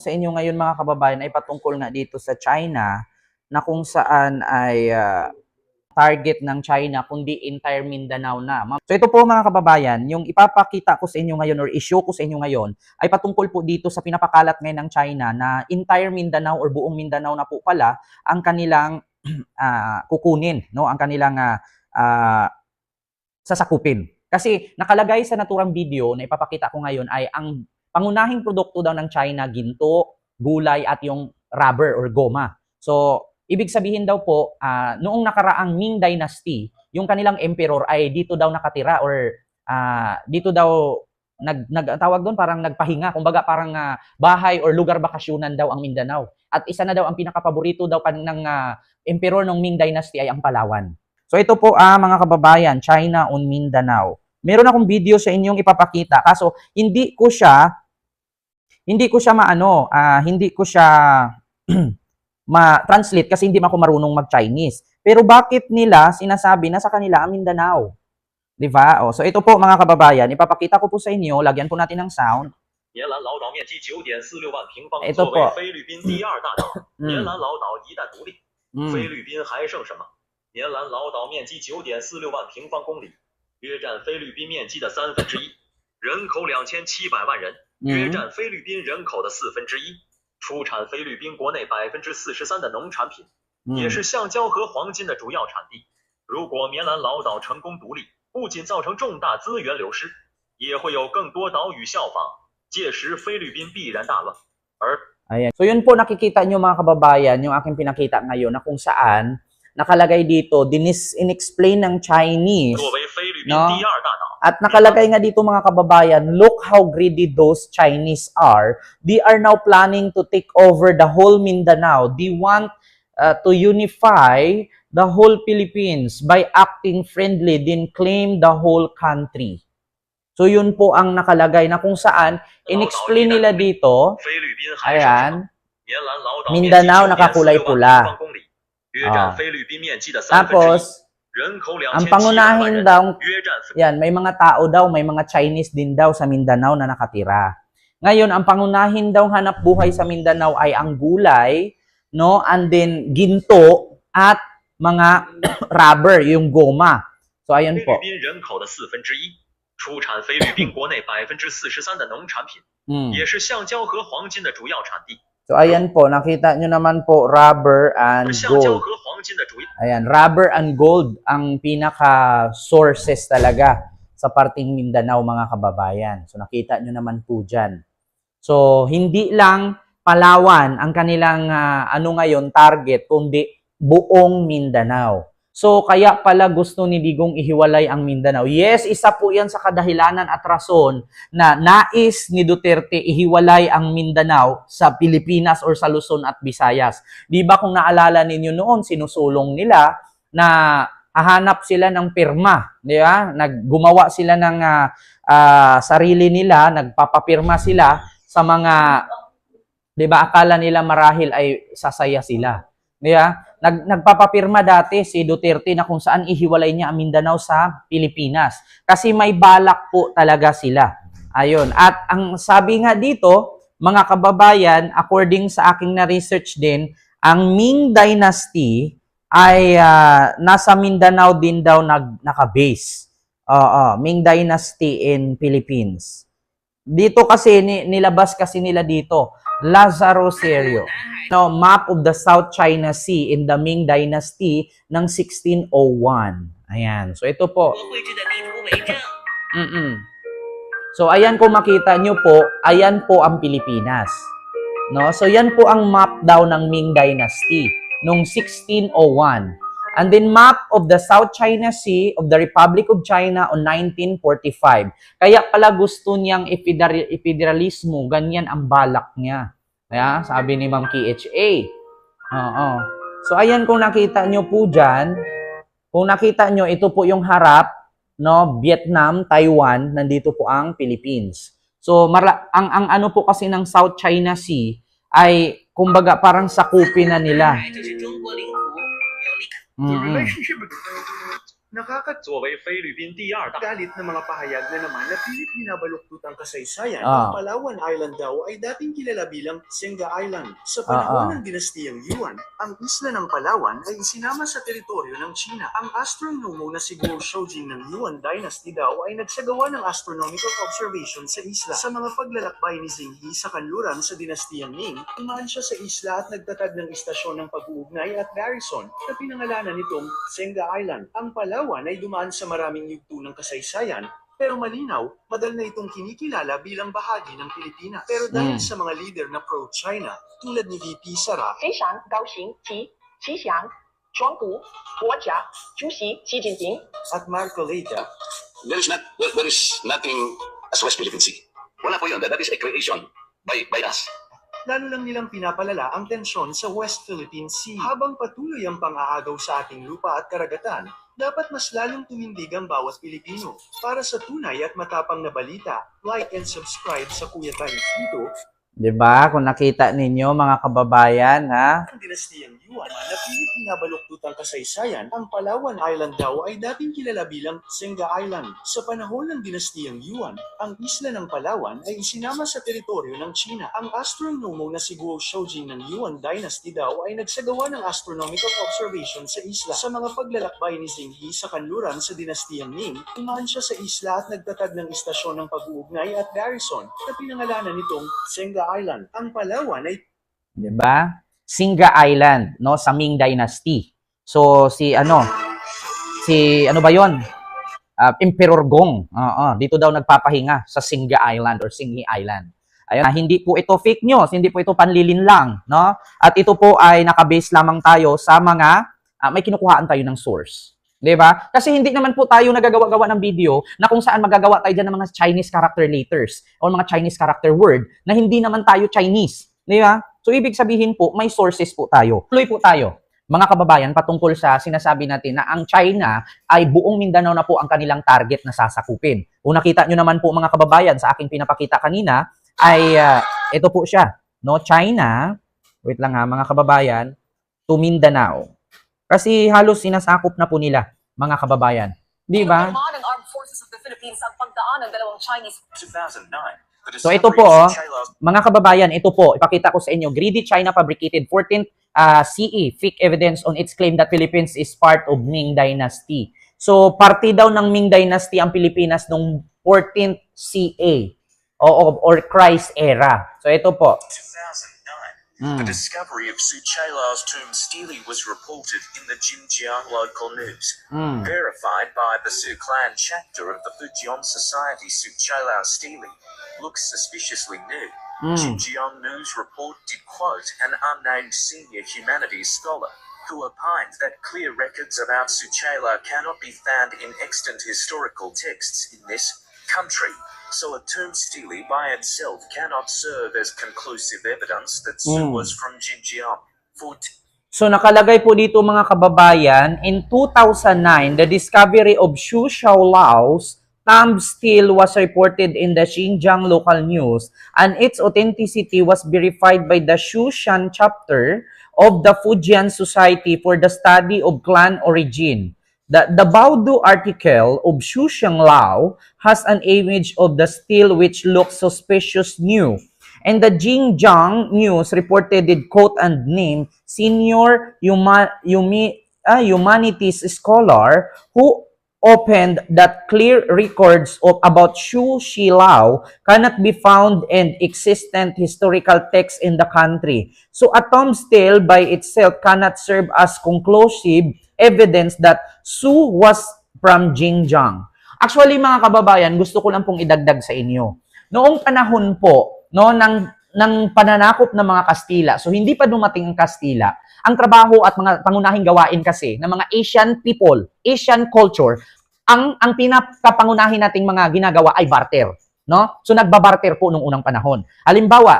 sa inyo ngayon mga kababayan ay patungkol nga dito sa China na kung saan ay ah, target ng China kundi entire Mindanao na. So ito po mga kababayan, yung ipapakita ko sa inyo ngayon or issue ko sa inyo ngayon ay patungkol po dito sa pinapakalat ngayon ng China na entire Mindanao or buong Mindanao na po pala ang kanilang ah, kukunin, no? Ang kanilang ah, ah, sasakupin. Kasi nakalagay sa naturang video na ipapakita ko ngayon ay ang pangunahing produkto daw ng China, ginto, gulay at yung rubber or goma. So, ibig sabihin daw po, ah, noong nakaraang Ming Dynasty, yung kanilang emperor ay dito daw nakatira or ah, dito daw nag, nag tawag doon parang nagpahinga, kumbaga parang ah, bahay or lugar bakasyonan daw ang Mindanao. At isa na daw ang pinakapaborito daw pa ng ah, emperor ng Ming Dynasty ay ang Palawan. So ito po ah mga kababayan, China on Mindanao. Meron akong video sa inyong ipapakita kaso hindi ko siya hindi ko siya maano, ah hindi ko siya ma-translate kasi hindi man ako marunong mag-Chinese. Pero bakit nila sinasabi na sa kanila ang Mindanao? 'Di ba? Oh, so ito po mga kababayan, ipapakita ko po sa inyo, lagyan po natin ng sound. 年兰老岛面积九点四六万平方， Ito 作为 po. 菲律宾第二大岛。年 Mm, 兰老岛一旦独立， mm. 菲律宾还剩什么？年兰老岛面积九点四六万平方公里， 约占菲律宾面积的三分之一，人口两千七百万人，约 Mm. 占菲律宾人口的四分之一，出产菲律宾国内百分之四十三的农产品，Mm. 也是橡胶和黄金的主要产地。如果棉兰老岛成功独立，不仅造成重大资源流失，也会有更多岛屿效仿，届时菲律宾必然大乱。而 Ayan. So yun po nakikita nyo mga kababayan, yung aking pinakita ngayon na kung saan nakalagay dito, dinis inexplain ng Chinese no? At nakalagay nga dito mga kababayan, look how greedy those Chinese are. They are now planning to take over the whole Mindanao. They want uh, to unify the whole Philippines by acting friendly, then claim the whole country. So yun po ang nakalagay na kung saan, inexplain nila dito, ayan, Mindanao nakakulay pula. Oh. Tapos, ang pangunahin daw, yan, may mga tao daw, may mga Chinese din daw sa Mindanao na nakatira. Ngayon, ang pangunahin daw hanap buhay sa Mindanao ay ang gulay, no? And then ginto at mga rubber, yung goma. So ayun po. Mm. So ayan po, nakita nyo naman po rubber and gold. Ayan, rubber and gold ang pinaka sources talaga sa parting Mindanao mga kababayan. So nakita nyo naman po dyan. So hindi lang Palawan ang kanilang uh, ano ngayon target kundi buong Mindanao. So kaya pala gusto ni Digong ihiwalay ang Mindanao. Yes, isa po 'yan sa kadahilanan at rason na nais ni Duterte ihiwalay ang Mindanao sa Pilipinas or sa Luzon at Visayas. Di ba kung naalala ninyo noon, sinusulong nila na hahanap sila ng pirma, di ba? Naggumawa sila ng ah, ah, sarili nila, nagpapapirma sila sa mga 'di ba? Akala nila marahil ay sasaya sila. Di ba? Nag, nagpapapirma dati si Duterte na kung saan ihiwalay niya ang Mindanao sa Pilipinas. Kasi may balak po talaga sila. Ayun. At ang sabi nga dito, mga kababayan, according sa aking na-research din, ang Ming Dynasty ay ah, nasa Mindanao din daw nag, naka-base. Oo, Ming Dynasty in Philippines. Dito kasi, ni, nilabas kasi nila dito, Lazaro Serio. Now, map of the South China Sea in the Ming Dynasty ng 1601. Ayan. So, ito po. Mm-mm. So, ayan kung makita nyo po, ayan po ang Pilipinas. No? So, yan po ang map daw ng Ming Dynasty noong 1601. And then map of the South China Sea of the Republic of China on 1945. Kaya pala gusto niyang ifederalismo, ganyan ang balak niya. Kaya sabi ni Ma'am KHA. Oo. So ayan kung nakita nyo po dyan, kung nakita nyo, ito po yung harap, no, Vietnam, Taiwan, nandito po ang Philippines. So mara- ang ang ano po kasi ng South China Sea ay kumbaga parang sakupin na nila. Mm-hmm. The relationship between nakakatuwa kay Philippine TR. Galit ng mga pahayag na naman na pilit binabaluktot ang kasaysayan. Ah. Ang Palawan Island daw ay dating kilala bilang Senga Island. Sa ah, panahon ah, ah. ng dinastiyang Yuan, ang isla ng Palawan ay isinama sa teritoryo ng China. Ang astronomo na si Guo Shoujing ng Yuan Dynasty daw ay nagsagawa ng astronomical observation sa isla. Sa mga paglalakbay ni Zinghi sa kanluran sa dinastiyang Ming, tumaan siya sa isla at nagtatag ng istasyon ng pag-uugnay at garrison na pinangalanan nitong Senga Island. Ang Palawan Palawan ay dumaan sa maraming yugto ng kasaysayan, pero malinaw, madal na itong kinikilala bilang bahagi ng Pilipinas. Pero dahil mm. sa mga leader na pro-China, tulad ni VP Sara, Xishan, Gaoxing, Qi, Qixiang, Chuangpu, Guoja, Juxi, Xi Jinping, at Marco Leda, there is not there, there is nothing as West Philippine Sea. Wala po yun. That, that is a creation by, by us lalo lang nilang pinapalala ang tensyon sa West Philippine Sea. Habang patuloy ang pang-aagaw sa ating lupa at karagatan, dapat mas lalong tumindig ang bawat Pilipino. Para sa tunay at matapang na balita, like and subscribe sa Kuya Tayo dito, 'Di ba? Kung nakita ninyo mga kababayan, ha? ang dinastiyang Yuan na pilit binabaluktot kasaysayan, ang Palawan Island daw ay dating kilala bilang Senga Island. Sa panahon ng dinastiyang Yuan, ang isla ng Palawan ay isinama sa teritoryo ng China. Ang astronomo na si Guo Shoujing ng Yuan Dynasty daw ay nagsagawa ng astronomical observation sa isla. Sa mga paglalakbay ni Zhenghe sa kanluran sa dinastiyang Ming, tumaan siya sa isla at nagtatag ng istasyon ng pag-uugnay at garrison na pinangalanan nitong Senga Island. Ang Palawan ay 'Di ba? Singa Island, no, sa Ming Dynasty. So si ano, si ano ba 'yon? Ah, Emperor Gong. Oo, dito daw nagpapahinga sa Singa Island or Singhi Island. Ayun, ah, hindi po ito fake news, hindi po ito panlilin lang, no? At ito po ay nakabase lamang tayo sa mga ah, may kinukuhaan tayo ng source. 'Di ba? Kasi hindi naman po tayo nagagawa-gawa ng video na kung saan magagawa tayo dyan ng mga Chinese character letters or mga Chinese character word na hindi naman tayo Chinese. 'Di ba? So ibig sabihin po, may sources po tayo. Tuloy po tayo. Mga kababayan, patungkol sa sinasabi natin na ang China ay buong Mindanao na po ang kanilang target na sasakupin. Kung nakita nyo naman po mga kababayan sa aking pinapakita kanina, ay ah, ito po siya. No, China, wait lang ha, mga kababayan, to Mindanao. Kasi halos sinasakop na po nila, mga kababayan. Di ba? Tinamaan ng Armed Forces of the Philippines ang pagdaan ng dalawang Chinese 2009. So ito po, oh, mga kababayan, ito po, ipakita ko sa inyo, greedy China fabricated 14th uh, CE, fake evidence on its claim that Philippines is part of Ming Dynasty. So, parte daw ng Ming Dynasty ang Pilipinas nung 14th CA o, or Christ era. So, ito po. 2009. The discovery of Suchailao's tomb stele was reported in the Jinjiang local news. Mm. Verified by the Su clan chapter of the Fujian Society Suchailao stele. Looks suspiciously new. Mm. Xinjiang News Report did quote an unnamed senior humanities scholar who opined that clear records about Suchaila cannot be found in extant historical texts in this country. So a tomb stele by itself cannot serve as conclusive evidence that Su Mm. was from Xinjiang. Foot So nakalagay po dito mga kababayan, in 2009, the discovery of Xu Xiaolao's thumb steel was reported in the Xinjiang local news and its authenticity was verified by the Xushan chapter of the Fujian Society for the Study of Clan Origin. The, the Baodu article of Xu Xianglao has an image of the steel which looks suspicious new. And the Xinjiang News reported it quote and name senior huma, humi, ah, humanities scholar who opened that clear records of about Xu Shilao cannot be found in existent historical texts in the country. So a tomb stele by itself cannot serve as conclusive evidence that Su was from Xinjiang. Actually mga kababayan, gusto ko lang pong idagdag sa inyo. Noong panahon po, no, ng ng pananakop ng mga Kastila. So hindi pa dumating ang Kastila. Ang trabaho at mga pangunahing gawain kasi ng mga Asian people, Asian culture, ang ang pinakapangunahin nating mga ginagawa ay barter, no? So nagbabarter po nung unang panahon. Halimbawa,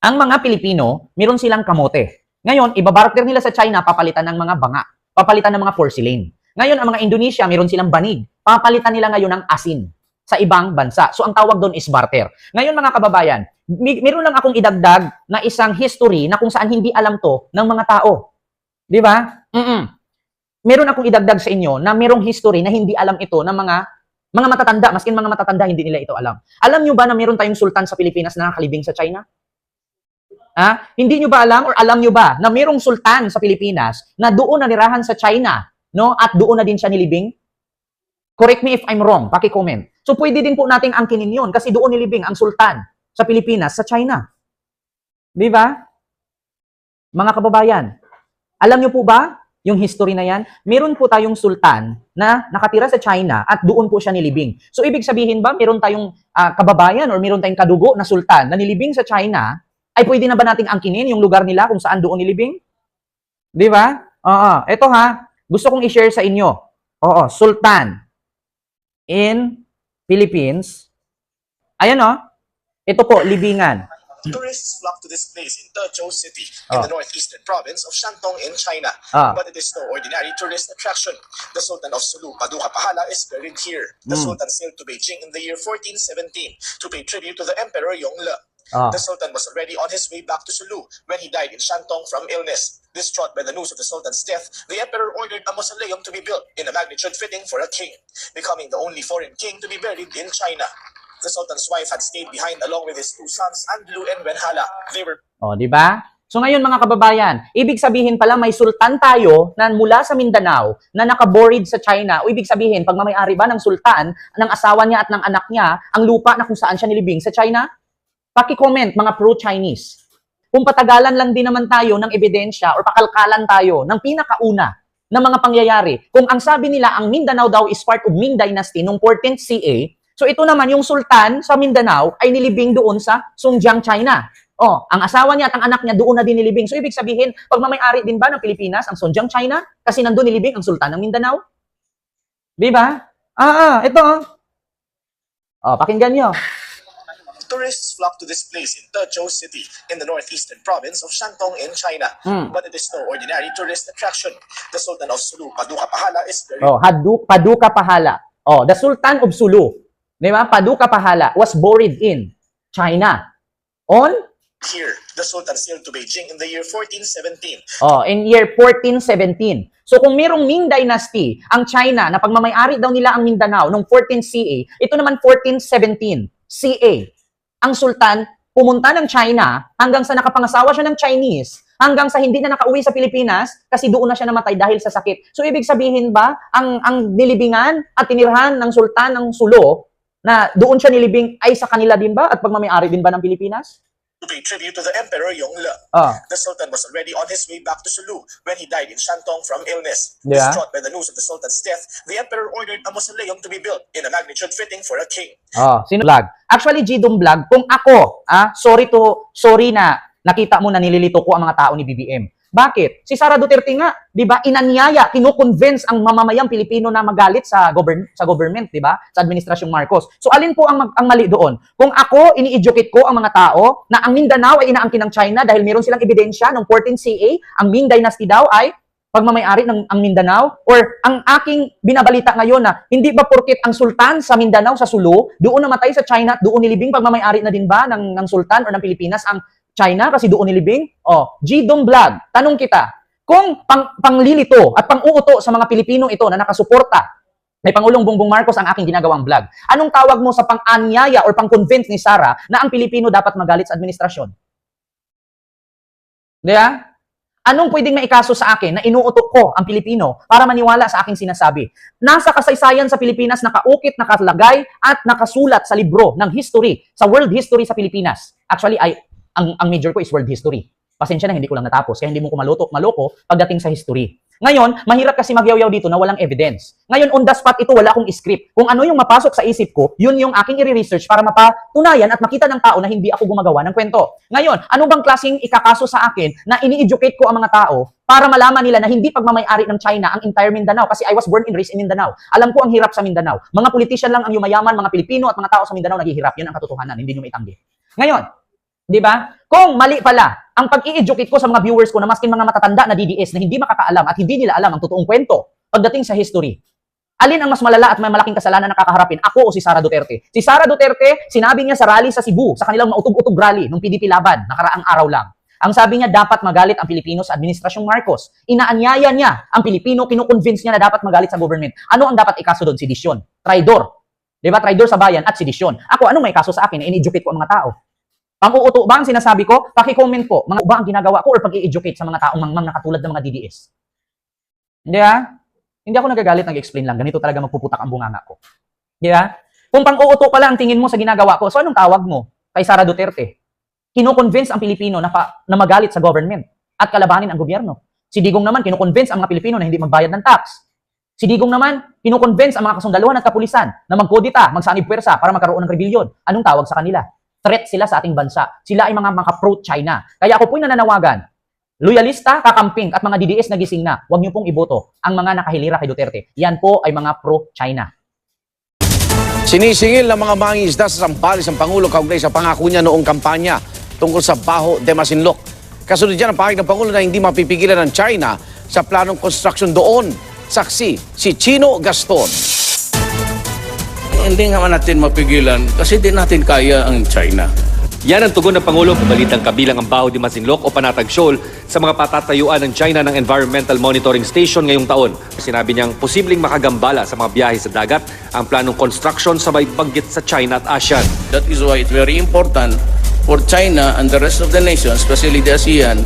ang mga Pilipino, meron silang kamote. Ngayon, ibabarter nila sa China papalitan ng mga banga, papalitan ng mga porcelain. Ngayon, ang mga Indonesia, meron silang banig. Papalitan nila ngayon ng asin sa ibang bansa. So, ang tawag doon is barter. Ngayon, mga kababayan, meron lang akong idagdag na isang history na kung saan hindi alam to ng mga tao. Di ba? Mm-mm. meron akong idagdag sa inyo na merong history na hindi alam ito ng mga mga matatanda, maskin mga matatanda, hindi nila ito alam. Alam nyo ba na meron tayong sultan sa Pilipinas na nakalibing sa China? Ha? Hindi nyo ba alam or alam nyo ba na merong sultan sa Pilipinas na doon nanirahan sa China, no? At doon na din siya nilibing? Correct me if I'm wrong, paki-comment. So pwede din po nating angkinin yun kasi doon nilibing ang sultan sa Pilipinas, sa China. Di ba? Mga kababayan, alam nyo po ba yung history na yan? Meron po tayong sultan na nakatira sa China at doon po siya nilibing. So ibig sabihin ba meron tayong ah, kababayan or meron tayong kadugo na sultan na nilibing sa China, ay pwede na ba nating angkinin yung lugar nila kung saan doon nilibing? Di ba? Oo. Ito ha, gusto kong i-share sa inyo. Oo, sultan in Philippines. Ayan o. Ito po, libingan. Tourists flock to this place in Dezhou City in the northeastern province of Shandong in China. Ah. But it is no ordinary tourist attraction. The Sultan of Sulu, Paduka Pahala, is buried here. The Mm. Sultan sailed to Beijing in the year 1417 to pay tribute to the Emperor Yongle. Ah. The Sultan was already on his way back to Sulu when he died in Shandong from illness. Distraught by the news of the Sultan's death, the Emperor ordered a mausoleum to be built in a magnitude fitting for a king, becoming the only foreign king to be buried in China. The Sultan's wife had stayed behind along with his two sons, Andlu and Wenhala. They were O, di ba? So ngayon mga kababayan, ibig sabihin pala may sultan tayo na mula sa Mindanao na nakaborid sa China. O ibig sabihin, pag mamayari ba ng sultan, ng asawa niya at ng anak niya, ang lupa na kung saan siya nilibing sa China? Paki-comment mga pro-Chinese. Kung patagalan lang din naman tayo ng ebidensya or pakalkalan tayo ng pinakauna ng mga pangyayari. Kung ang sabi nila, ang Mindanao daw is part of Ming Dynasty noong 14th CA, so ito naman yung sultan sa Mindanao ay nilibing doon sa Songjiang, China. Oh, ang asawa niya at ang anak niya doon na din nilibing. So ibig sabihin, pagmamayari din ba ng Pilipinas ang Songjiang, China? Kasi nandun nilibing ang sultan ng Mindanao? Di ba? Ah, ah, ito. oh. Oh, pakinggan niyo. Tourists flock to this place in Dezhou City in the northeastern province of Shandong in China. Hmm. But it is no ordinary tourist attraction. The Sultan of Sulu, Paduka Pahala, is buried Oh, Hadu, Paduka Pahala. Oh, the Sultan of Sulu. Di ba? Paduka Pahala was buried in China. On here. The Sultan sailed to Beijing in the year 1417 Oh, in year 1417. So kung mayroong Ming Dynasty, ang China, na pagmamayari daw nila ang Mindanao noong 14 CA, ito naman 1417 CA. Ang sultan pumunta ng China hanggang sa nakapangasawa siya ng Chinese, hanggang sa hindi na nakauwi sa Pilipinas kasi doon na siya namatay dahil sa sakit. So ibig sabihin ba, ang ang nilibingan at tinirhan ng sultan ng Sulo na doon siya nilibing ay sa kanila din ba at pagmamayari din ba ng Pilipinas? To pay tribute to the Emperor Yongle. Ah. The Sultan was already on his way back to Sulu when he died in Shandong from illness. Yeah. Distraught by the news of the Sultan's death, the Emperor ordered a mausoleum to be built in a magnitude fitting for a king. Oh, sino vlog? Actually, Gdom vlog, kung ako, ah, sorry to, sorry na nakita mo na nililito ko ang mga tao ni BBM. Bakit? Si Sara Duterte nga, 'di ba, inanyaya, kino-convince ang mamamayang Pilipino na magalit sa govern sa government, 'di ba? Sa administrasyong Marcos. So alin po ang ang mali doon? Kung ako ini-educate ko ang mga tao na ang Mindanao ay inaangkin ng China dahil meron silang ebidensya ng 14 CA, ang Ming Dynasty daw ay pagmamayari ng ang Mindanao or ang aking binabalita ngayon na hindi ba porket ang sultan sa Mindanao sa Sulu doon namatay sa China doon nilibing pagmamayari na din ba ng ng sultan or ng Pilipinas ang China kasi doon nilibing oh Gdom Vlog tanong kita kung pang, panglilito at panguuto sa mga Pilipino ito na nakasuporta may Pangulong Bongbong Marcos ang aking ginagawang vlog. Anong tawag mo sa pang-anyaya or pang-convince ni Sara na ang Pilipino dapat magalit sa administrasyon? Di ba? Anong pwedeng maikaso sa akin na inuutok ko ang Pilipino para maniwala sa aking sinasabi? Nasa kasaysayan sa Pilipinas nakaukit, nakalagay at nakasulat sa libro ng history, sa world history sa Pilipinas. Actually, ay, ang, ang major ko is world history. Pasensya na, hindi ko lang natapos. Kaya hindi mo ko maluto, maloko pagdating sa history. Ngayon, mahirap kasi magyaw-yaw dito na walang evidence. Ngayon, on the spot ito, wala akong script. Kung ano yung mapasok sa isip ko, yun yung aking i-research para mapatunayan at makita ng tao na hindi ako gumagawa ng kwento. Ngayon, ano bang klaseng ikakaso sa akin na ini-educate ko ang mga tao para malaman nila na hindi pagmamayari ng China ang entire Mindanao kasi I was born and raised in Mindanao. Alam ko ang hirap sa Mindanao. Mga politician lang ang yumayaman, mga Pilipino at mga tao sa Mindanao naghihirap. Yun ang katotohanan, hindi nyo maitanggi. Ngayon, Di ba? Kung mali pala ang pag-i-educate ko sa mga viewers ko na maskin mga matatanda na DDS na hindi makakaalam at hindi nila alam ang totoong kwento pagdating sa history. Alin ang mas malala at may malaking kasalanan na kakaharapin? Ako o si Sara Duterte? Si Sara Duterte, sinabi niya sa rally sa Cebu, sa kanilang mautog-utog rally ng PDP Laban, nakaraang araw lang. Ang sabi niya, dapat magalit ang Pilipino sa Administrasyong Marcos. Inaanyaya niya ang Pilipino, kinukonvince niya na dapat magalit sa government. Ano ang dapat ikaso doon? Sedisyon. Traidor. Di ba? Traidor sa bayan at sedisyon. Ako, anong may kaso sa akin? In-educate ko ang mga tao. Pang-uuto ba ang sinasabi ko? Paki-comment po. Mga ba ang ginagawa ko or pag-i-educate sa mga taong mangmang na katulad ng mga DDS? Hindi ha? Hindi ako nagagalit, nag-explain lang. Ganito talaga magpuputak ang bunganga ko. Di ba? Kung pang-uuto ka lang ang tingin mo sa ginagawa ko, so anong tawag mo kay Sara Duterte? Kino-convince ang Pilipino na, pa, na magalit sa government at kalabanin ang gobyerno. Si Digong naman, kino-convince ang mga Pilipino na hindi magbayad ng tax. Si Digong naman, kino-convince ang mga kasundaluhan at kapulisan na magkodita, magsanib puwersa para magkaroon ng rebellion. Anong tawag sa kanila? Threat sila sa ating bansa. Sila ay mga mga pro-China. Kaya ako po'y nananawagan, loyalista, kakamping at mga DDS na gising na, huwag niyo pong iboto ang mga nakahilira kay Duterte. Yan po ay mga pro-China. Sinisingil ng mga mangingisda sa Sampales ang Pangulo kaugnay sa pangako niya noong kampanya tungkol sa Baho de Masinloc. Kasunod dyan ang pahig ng Pangulo na hindi mapipigilan ng China sa planong construction doon. Saksi, si Chino Gaston. Hindi nga natin mapigilan kasi di natin kaya ang China. Yan ang tugon ng Pangulo pabalitang kabilang ang Baho de Masinloc o Panatag Shoal sa mga patatayuan ng China ng Environmental Monitoring Station ngayong taon. Sinabi niyang posibleng makagambala sa mga biyahe sa dagat ang planong construction sa may banggit sa China at ASEAN. That is why it's very important for China and the rest of the nations, especially the ASEAN,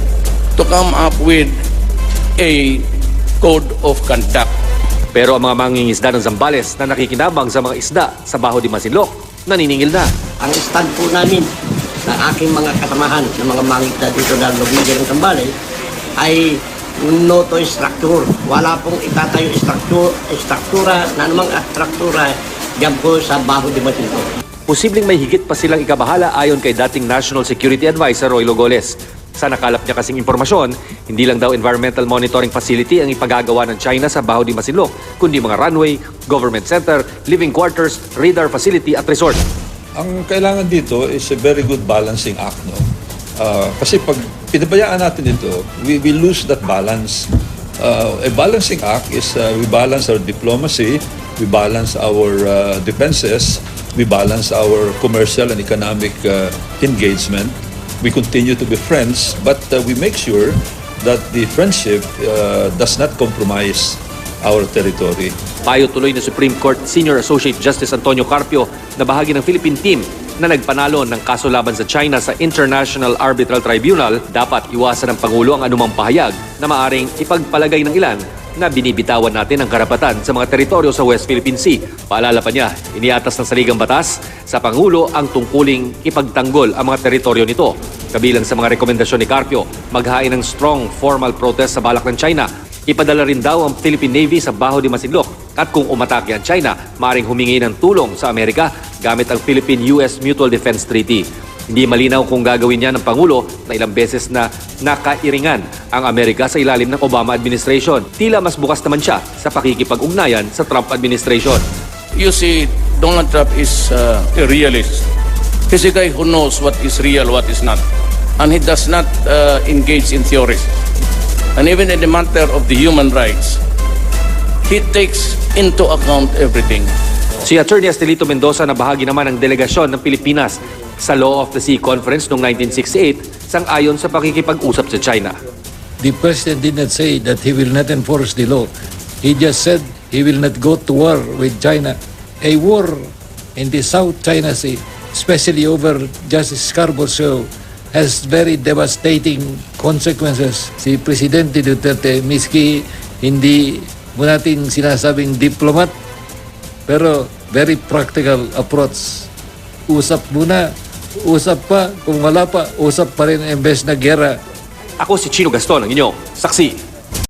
to come up with a code of conduct. Pero ang mga mangingisda ng Zambales na nakikinabang sa mga isda sa Baho de Masinloc, naniningil na. ang stand po namin ng aking mga kasamahan ng mga mangita dito na Lubigyan ng Tambales ay no to structure. Wala pong itatayo structure, struktura na namang struktura diyan po sa Baho de Masinto. Posibleng may higit pa silang ikabahala ayon kay dating National Security Advisor Roy Logoles. Sa nakalap niya kasing impormasyon, hindi lang daw environmental monitoring facility ang ipagagawa ng China sa Baho de Masinloc, kundi mga runway, government center, living quarters, radar facility at resort. Ang kailangan dito is a very good balancing act. No? Ah, kasi pag pinabayaan natin ito, we, we lose that balance. Ah, a balancing act is ah, we balance our diplomacy, we balance our ah, defenses, we balance our commercial and economic ah, engagement. We continue to be friends, but ah, we make sure that the friendship ah, does not compromise our territory. Payo tuloy ni Supreme Court Senior Associate Justice Antonio Carpio na bahagi ng Philippine team na nagpanalo ng kaso laban sa China sa International Arbitral Tribunal, dapat iwasan ng Pangulo ang anumang pahayag na maaring ipagpalagay ng ilan na binibitawan natin ang karapatan sa mga teritoryo sa West Philippine Sea. Paalala pa niya, iniatas ng saligang batas sa Pangulo ang tungkuling ipagtanggol ang mga teritoryo nito. Kabilang sa mga rekomendasyon ni Carpio, maghain ng strong formal protest sa balak ng China Ipadala rin daw ang Philippine Navy sa Baho de Masinloc at kung umatake ang China, maring humingi ng tulong sa Amerika gamit ang Philippine-US Mutual Defense Treaty. Hindi malinaw kung gagawin niya ng Pangulo na ilang beses na nakairingan ang Amerika sa ilalim ng Obama administration. Tila mas bukas naman siya sa pakikipag-ugnayan sa Trump administration. You see, Donald Trump is uh, a realist. He's a guy who knows what is real, what is not. And he does not uh, engage in theories. And even in the matter of the human rights, he takes into account everything. Si Attorney Estelito Mendoza na bahagi naman ng delegasyon ng Pilipinas sa Law of the Sea Conference noong 1968 sang-ayon sa pakikipag-usap sa China. The president did not say that he will not enforce the law. He just said he will not go to war with China. A war in the South China Sea, especially over Justice Scarborough Shoal, has very devastating consequences. Si Presidente Duterte, miski hindi mo natin sinasabing diplomat, pero very practical approach. Usap muna, usap pa, kung wala pa, usap pa rin imbes na gera. Ako si Chino Gaston, ang inyo, saksi